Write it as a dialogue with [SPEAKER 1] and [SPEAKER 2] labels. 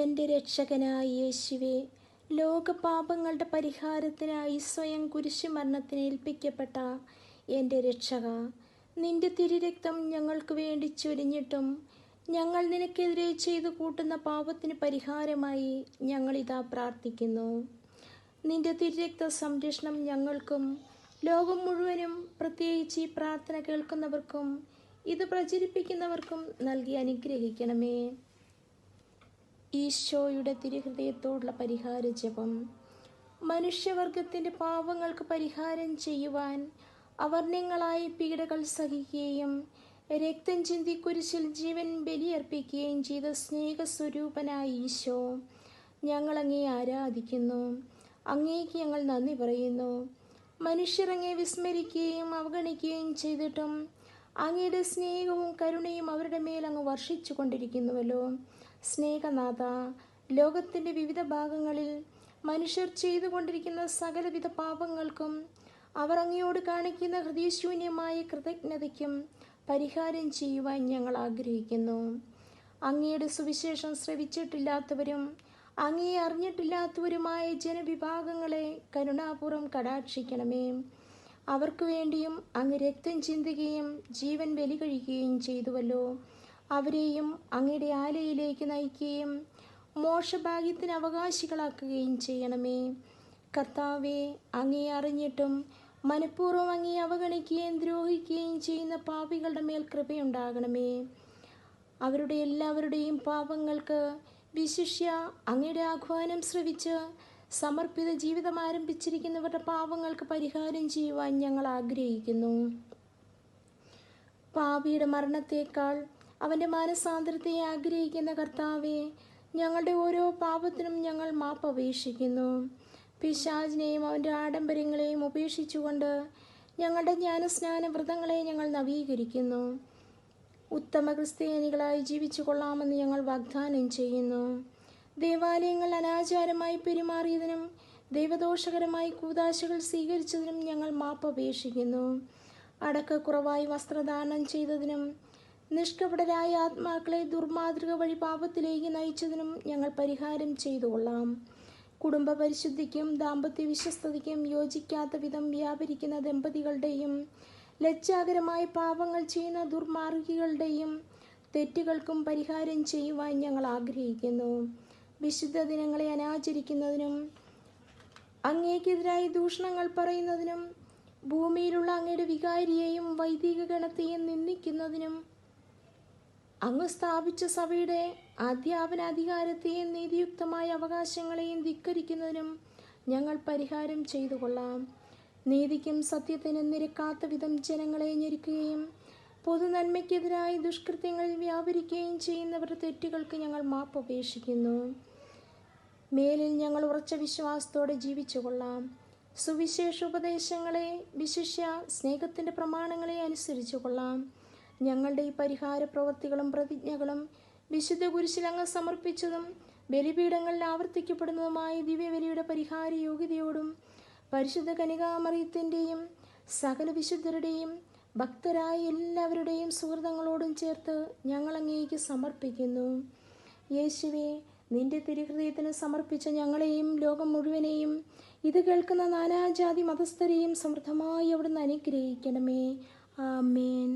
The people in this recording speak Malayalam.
[SPEAKER 1] എന്റെ രക്ഷകനായ യേശുവെ ലോകപാപങ്ങളുടെ പരിഹാരത്തിനായി സ്വയം കുരിശു മരണത്തിന് ഏൽപ്പിക്കപ്പെട്ട എന്റെ രക്ഷക നിന്റെ തിരുരക്തം ഞങ്ങൾക്ക് വേണ്ടി ചൊരിഞ്ഞിട്ടും ഞങ്ങൾ നിനക്കെതിരെ ചെയ്തു കൂട്ടുന്ന പാപത്തിന് പരിഹാരമായി ഞങ്ങളിതാ പ്രാർത്ഥിക്കുന്നു. നിന്റെ തിരുരക്ത സംരക്ഷണം ഞങ്ങൾക്കും ലോകം മുഴുവനും പ്രത്യേകിച്ച് ഈ പ്രാർത്ഥന കേൾക്കുന്നവർക്കും ഇത് പ്രചരിപ്പിക്കുന്നവർക്കും നൽകി അനുഗ്രഹിക്കണമേ. ഈശോയുടെ തിരുഹൃദയത്തോടുള്ള പരിഹാര ജപം. മനുഷ്യവർഗത്തിന്റെ പാവങ്ങൾക്ക് പരിഹാരം ചെയ്യുവാൻ അവർണ്യങ്ങളായ പീഡകൾ സഹിക്കുകയും രക്തം ചിന്തി കുരിശിൽ ജീവൻ ബലിയർപ്പിക്കുകയും ചെയ്ത സ്നേഹസ്വരൂപനായ ഈശോ ഞങ്ങൾ അങ്ങേ ആരാധിക്കുന്നു. അങ്ങേക്ക് ഞങ്ങൾ നന്ദി പറയുന്നു. മനുഷ്യർ അങ്ങേ വിസ്മരിക്കുകയും അവഗണിക്കുകയും ചെയ്തിട്ടും അങ്ങയുടെ സ്നേഹവും കരുണയും അവരുടെ മേൽ അങ്ങ് വർഷിച്ചു കൊണ്ടിരിക്കുന്നുവല്ലോ സ്നേഹനാഥ ലോകത്തിന്റെ വിവിധ ഭാഗങ്ങളിൽ മനുഷ്യർ ചെയ്തുകൊണ്ടിരിക്കുന്ന സകലവിധ പാപങ്ങൾക്കും അവർ അങ്ങയോട് കാണിക്കുന്ന ഹൃദയശൂന്യമായ കൃതജ്ഞതയ്ക്കും പരിഹാരം ചെയ്യുവാൻ ഞങ്ങൾ ആഗ്രഹിക്കുന്നു. അങ്ങയുടെ സുവിശേഷം ശ്രവിച്ചിട്ടില്ലാത്തവരും അങ്ങയെ അറിഞ്ഞിട്ടില്ലാത്തവരുമായ ജനവിഭാഗങ്ങളെ കരുണാപൂർവം കടാക്ഷിക്കണമേ. അവർക്ക് വേണ്ടിയും അങ്ങ് രക്തം ചിന്തുകയും ജീവൻ ബലി കഴിക്കുകയും ചെയ്തുവല്ലോ. അവരെയും അങ്ങയുടെ ആലയിലേക്ക് നയിക്കുകയും മോശഭാഗ്യത്തിന് അവകാശികളാക്കുകയും ചെയ്യണമേ. കർത്താവെ അങ്ങേ അറിഞ്ഞിട്ടും മനഃപൂർവം അങ്ങേ അവഗണിക്കുകയും ദ്രോഹിക്കുകയും ചെയ്യുന്ന പാപികളുടെ മേൽ കൃപയുണ്ടാകണമേ. അവരുടെ എല്ലാവരുടെയും പാപങ്ങൾക്ക് വിശിഷ്യ അങ്ങയുടെ ആഹ്വാനം ശ്രവിച്ച് സമർപ്പിത ജീവിതം ആരംഭിച്ചിരിക്കുന്നവരുടെ പാവങ്ങൾക്ക് പരിഹാരം ചെയ്യുവാൻ ഞങ്ങൾ ആഗ്രഹിക്കുന്നു. പാപിയുടെ മരണത്തേക്കാൾ അവന്റെ മാനസാന്തരത്തെ ആഗ്രഹിക്കുന്ന കർത്താവെ ഞങ്ങളുടെ ഓരോ പാപത്തിനും ഞങ്ങൾ മാപ്പ് അപേക്ഷിക്കുന്നു. പിശാജിനെയും അവന്റെ ആഡംബരങ്ങളെയും ഉപേക്ഷിച്ചുകൊണ്ട് ഞങ്ങളുടെ ജ്ഞാനസ്നാന വ്രതങ്ങളെ ഞങ്ങൾ നവീകരിക്കുന്നു. ഉത്തമ ക്രിസ്ത്യാനികളായി ജീവിച്ചു കൊള്ളാമെന്ന് ഞങ്ങൾ വാഗ്ദാനം ചെയ്യുന്നു. ദേവാലയങ്ങൾ അനാചാരമായി പെരുമാറിയതിനും ദൈവദോഷകരമായി കൂതാശകൾ സ്വീകരിച്ചതിനും ഞങ്ങൾ മാപ്പ് അപേക്ഷിക്കുന്നു. അടക്കക്കുറവായി വസ്ത്രദാനം ചെയ്തതിനും നിഷ്കപടരായ ആത്മാക്കളെ ദുർമാതൃക വഴി പാപത്തിലേക്ക് നയിച്ചതിനും ഞങ്ങൾ പരിഹാരം ചെയ്തുകൊള്ളാം. കുടുംബ പരിശുദ്ധിക്കും ദാമ്പത്യ വിശ്വസ്തതയ്ക്കും യോജിക്കാത്ത വിധം വ്യാപരിക്കുന്ന ദമ്പതികളുടെയും ലജ്ജാകരമായ പാപങ്ങൾ ചെയ്യുന്ന ദുർമാർഗികളുടെയും തെറ്റുകൾക്കും പരിഹാരം ചെയ്യുവാൻ ഞങ്ങൾ ആഗ്രഹിക്കുന്നു. വിശുദ്ധ ദിനങ്ങളെ അനാചരിക്കുന്നതിനും അങ്ങേക്കെതിരായി ദൂഷണങ്ങൾ പറയുന്നതിനും ഭൂമിയിലുള്ള അങ്ങയുടെ വികാരിയെയും വൈദിക ഗണത്തെയും നിന്ദിക്കുന്നതിനും അങ്ങ് സ്ഥാപിച്ച സഭയുടെ അധ്യാപന അധികാരത്തെയും നീതിയുക്തമായ അവകാശങ്ങളെയും ധിക്കരിക്കുന്നതിനും ഞങ്ങൾ പരിഹാരം ചെയ്തു കൊള്ളാം നീതിക്കും സത്യത്തിനും നിരക്കാത്ത വിധം ജനങ്ങളെ ഞെരുക്കുകയും പൊതുനന്മയ്ക്കെതിരായി ദുഷ്കൃത്യങ്ങളിൽ വ്യാപരിക്കുകയും ചെയ്യുന്നവരുടെ തെറ്റുകൾക്ക് ഞങ്ങൾ മാപ്പ് അപേക്ഷിക്കുന്നു. മേലിൽ ഞങ്ങൾ ഉറച്ച വിശ്വാസത്തോടെ ജീവിച്ചുകൊള്ളാം. സുവിശേഷ ഉപദേശങ്ങളെ വിശിഷ്യ സ്നേഹത്തിന്റെ പ്രമാണങ്ങളെ അനുസരിച്ചു കൊള്ളാം ഞങ്ങളുടെ ഈ പരിഹാര പ്രവൃത്തികളും പ്രതിജ്ഞകളും വിശുദ്ധ കുരിശിലങ്ങ് സമർപ്പിച്ചതും ബലിപീഠങ്ങളിൽ ആവർത്തിക്കപ്പെടുന്നതുമായ ദിവ്യബലിയുടെ പരിഹാര യോഗ്യതയോടും പരിശുദ്ധ കനികാമറിയത്തിന്റെയും സകല വിശുദ്ധരുടെയും ഭക്തരായ എല്ലാവരുടെയും സുഹൃതങ്ങളോടും ചേർത്ത് ഞങ്ങൾ അങ്ങേക്ക് സമർപ്പിക്കുന്നു. യേശുവെ നിന്റെ തിരുഹൃദയത്തിന് സമർപ്പിച്ച ഞങ്ങളെയും ലോകം മുഴുവനെയും ഇത് കേൾക്കുന്ന നാനാജാതി മതസ്ഥരെയും സമൃദ്ധമായി അവിടുന്ന് അനുഗ്രഹിക്കണമേ. ആമേൻ.